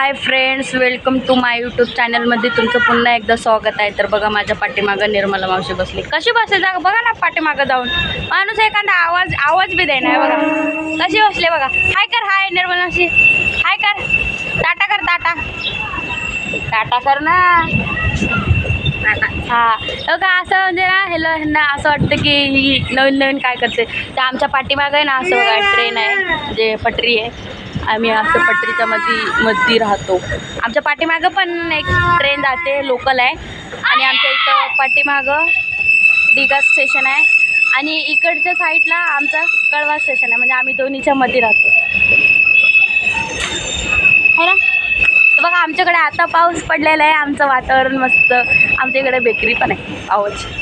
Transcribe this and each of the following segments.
Hi friends welcome to my YouTube चॅनलमध्ये तुमचं पुन्हा एकदा स्वागत आहे. तर बघा माझ्या पाठीमागं निर्मला मावशी बसली. कशी बसली? जा बघा ना पाठीमागं जाऊन. माणूस एखादा आवाज आवाज बी देणार बघा. कशी बसले बघा. हाय कर हाय निर्मला मावशी. हाय कर. टाटा कर टाटा. टाटा कर ना. हा. का असं म्हणजे ना हेलो ह्यांना असं वाटतं की ही नवीन नवीन काय करते. तर आमच्या पाठीमागं आहे ना असं बघा ट्रेन आहे. जे पटरी आहे. आम्ही असं पटरीच्या मध्ये मध्ये राहतो. आमच्या पाठीमागं पण एक ट्रेन जाते लोकल आहे. आणि आमच्या इथं पाठीमागं डिगा स्टेशन आहे. आणि इकडच्या साईडला आमचा कळवा स्टेशन आहे. म्हणजे आम्ही दोन्हीच्या मध्ये राहतो. हो ना? बघा आमच्याकडे आता पाऊस पडलेला आहे. आमचं वातावरण मस्त. आमच्या इकडे बेकरी पण आहे. पावाची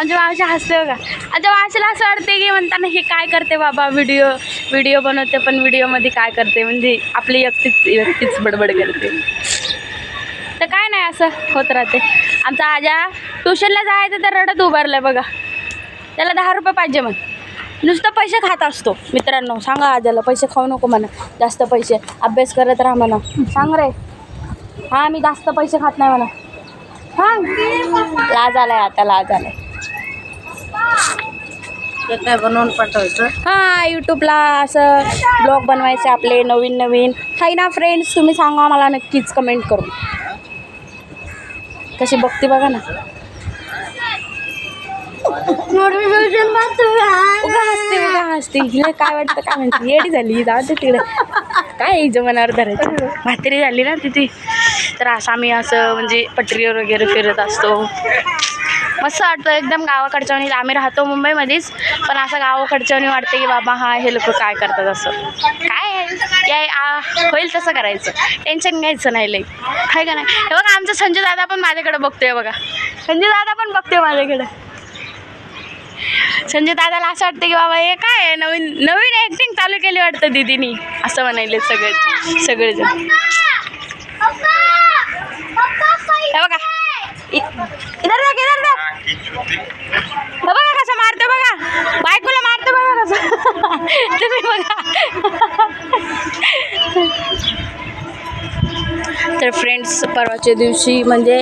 आमच्या मावशी हसते बघा. आमच्या मावशीला असं वाटते की म्हणताना हे काय करते बाबा? व्हिडिओ व्हिडिओ बनवते पण व्हिडिओमध्ये काय करते? म्हणजे आपली व्यक्तीच व्यक्तीच बडबड करते. तर काय नाही असं होत राहते. आमचा आजा ट्युशनला जायचं तर रडत उभारलं बघा. त्याला दहा रुपये पाहिजे मग नुसतं पैसे खात असतो. मित्रांनो सांगा आजाला पैसे खाऊ नको म्हणा. जास्त पैसे. अभ्यास करत राहा म्हणा. सांग रे. हां मी जास्त पैसे खात नाही म्हणा. हां लाज आलाय आता लाज आलाय. काय बनवून पाठवायचं? हां यूट्यूबला असं ब्लॉग बनवायचे आपले नवीन नवीन. हाय ना फ्रेंड्स तुम्ही सांगा मला नक्कीच कमेंट करून. कशी बघते बघा ना. उगा हसते उगा हसते. हिला काय वाटतं काय म्हणते येडी झाली जाऊ दे तिकडे. काय हिच्या मनावर धरायचं? म्हातारी झाली ना तिथे. तर असं आम्ही असं म्हणजे पटरीवर वगैरे फिरत असतो. मस्त वाटतं एकदम गावाकडच्या आम्ही राहतो मुंबईमध्येच पण असं गावाकडच्यावणी वाटतं की बाबा हा हे लोक काय करतात असं. काय? या आ, होईल तसं करायचं. टेन्शन घ्यायचं नाही लई. आहे का नाही? हे बघा आमचा संजय दादा पण माझ्याकडे बघतोय बघा. संजय दादा पण बघतोय माझ्याकडे. संजय दादाला असं वाटतं की बाबा हे काय आहे? नवीन नवीन ॲक्टिंग चालू केली वाटतं दिदीनी. असं म्हणायले सगळे सगळेजण. हे बघा इधर बघ इधर बघ बघा कसं मारतो बघा. बायकोला मारतो बघा कसं. तुम्ही बघा. तर फ्रेंड्स परवाच्या दिवशी म्हणजे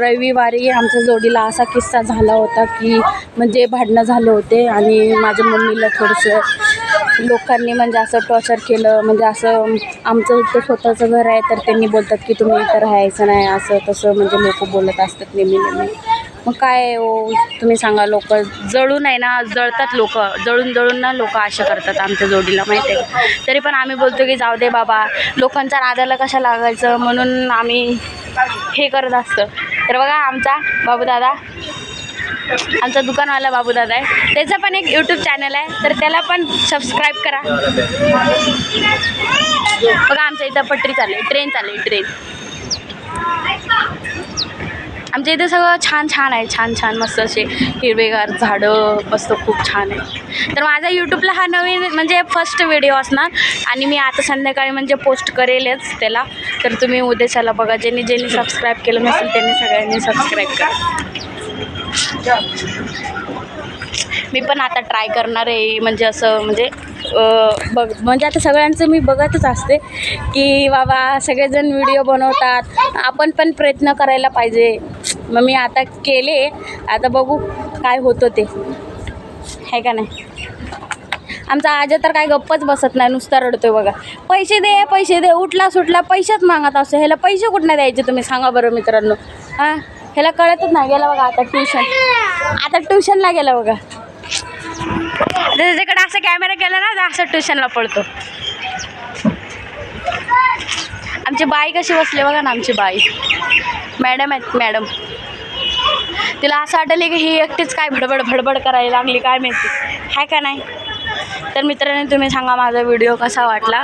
रविवारी आमच्या जोडीला असा किस्सा झाला होता की म्हणजे भांडणं झाले होते आणि माझ्या मम्मीला थोडंसं लोकांनी म्हणजे असं टॉर्चर केलं म्हणजे असं आमचं इथं स्वतःचं घर आहे तर त्यांनी बोलतात की तुम्ही इथं राहायचं नाही असं तसं म्हणजे लोक बोलत असतात नेहमी नेहमी मग काय हो तुम्ही सांगा लोक जळून आहे ना जळतात लोक जळून जळून ना लोक अशा करतात आमच्या जोडीला माहिती आहे का? तरी पण आम्ही बोलतो की जाऊ दे बाबा लोकांच्या नादाला कशा लागायचं म्हणून आम्ही हे करत असतो तर बघा आमचा बाबूदादा आमचा दुकानवाला बाबूदादा आहे. त्याचा पण एक यूट्यूब चॅनल आहे. तर त्याला पण सबस्क्राईब करा. बघा आमच्या इथं पटरी चालली ट्रेन चालली ट्रेन आमच्या इथे सगळं छान छान आहे. छान छान मस्त असे हिरवेगार झाडं मस्त खूप छान आहे. तर माझा यूट्यूबला हा नवीन म्हणजे फर्स्ट व्हिडिओ असणार. आणि मी आता संध्याकाळी म्हणजे पोस्ट करेलच त्याला. तर तुम्ही उद्याच्याला बघा. ज्यांनी ज्यांनी सबस्क्राईब केलं नसेल त्यांनी सगळ्यांनी सबस्क्राईब करा. मी पण आता ट्राय करणार आहे. म्हणजे असं म्हणजे बघ म्हणजे आता सगळ्यांचं मी बघतच असते की बाबा सगळेजण व्हिडिओ बनवतात. आपण पण प्रयत्न करायला पाहिजे. मग मी आता केले. आता बघू काय होतं ते. आहे का नाही? आमचा आजा तर काय गप्पच बसत नाही. नुसता रडतोय बघा. पैसे दे पैसे दे. उठला सुटला पैसेच मागत असतो. ह्याला पैसे कुठनं द्यायचे तुम्ही? सांगा बरं मित्रांनो. हां? ह्याला कळतच नाही. गेला बघा आता ट्युशन आता ट्युशनला गेला बघा. त्याच्याकडे असा कॅमेरा केला ना तर असं ट्युशनला पडतो. आमची बाई कशी बसली बघा ना आमची बाई. मॅडम आहेत मॅडम. तिला असं वाटलं की ही एकटीच काय भडबड भडबड करायला लागली काय माहिती. आहे का नाही? तर मित्रांनी तुम्ही सांगा माझा व्हिडिओ कसा वाटला.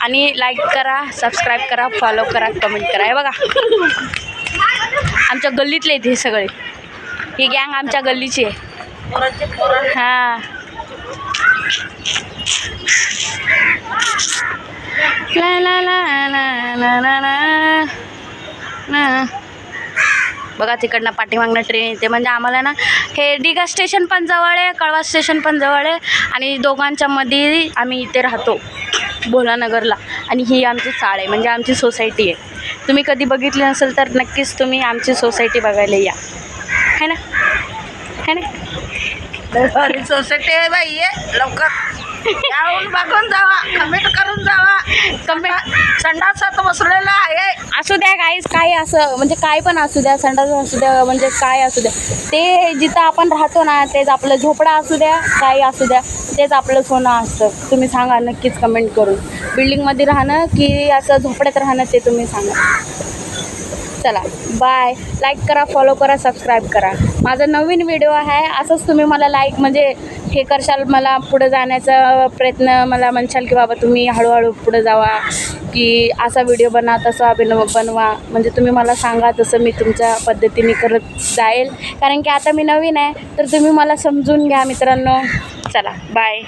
आणि लाईक करा सबस्क्राईब करा फॉलो करा कमेंट करा. हे बघा. आमच्या गल्लीतले आहेत हे सगळे. ही गँग आमच्या गल्लीची आहे. हां. ला ला ला ला ला ला ला ना बघा तिकडनं पाठीमागनं ट्रेन येते. म्हणजे आम्हाला ना हे डिगा स्टेशन पण जवळ आहे कळवा स्टेशन पण जवळ आहे. आणि दोघांच्या मध्ये आम्ही इथे राहतो. भोलानगरला. आणि ही आमची चाळ आहे. म्हणजे आमची सोसायटी आहे. तुम्ही कधी बघितली नसेल तर नक्कीच तुम्ही आमची सोसायटी बघायला या. है ना? है ना? सोसायटी आहे बाई ये लवकर. यावून बघून जावा कमेंट करून जावा. कमेंट संडासात बसलेला आहे. असू द्या काहीच काय असं म्हणजे काय पण असू द्या संडास असू द्या म्हणजे काय असू द्या. ते जिथं आपण राहतो ना तेच आपलं झोपडा असू द्या काही असू द्या तेच आपलं सोनं असतं. तुम्ही सांगा नक्कीच कमेंट करून. बिल्डिंगमध्ये राहणं की असं झोपड्यात राहणं ते तुम्ही सांगा. चला बाय लाईक करा फॉलो करा सबस्क्राईब करा. माझा नवीन व्हिडिओ आहे असंच तुम्ही मला लाईक म्हणजे हे करशाल मला पुढे जाण्याचा प्रयत्न मला म्हणशाल की बाबा तुम्ही हळूहळू पुढे जावा की असा व्हिडिओ बना तसा बनव बनवा. म्हणजे तुम्ही मला सांगा तसं मी तुमच्या पद्धतीने करत जाईल. कारण की आता मी नवीन आहे तर तुम्ही मला समजून घ्या मित्रांनो. चला बाय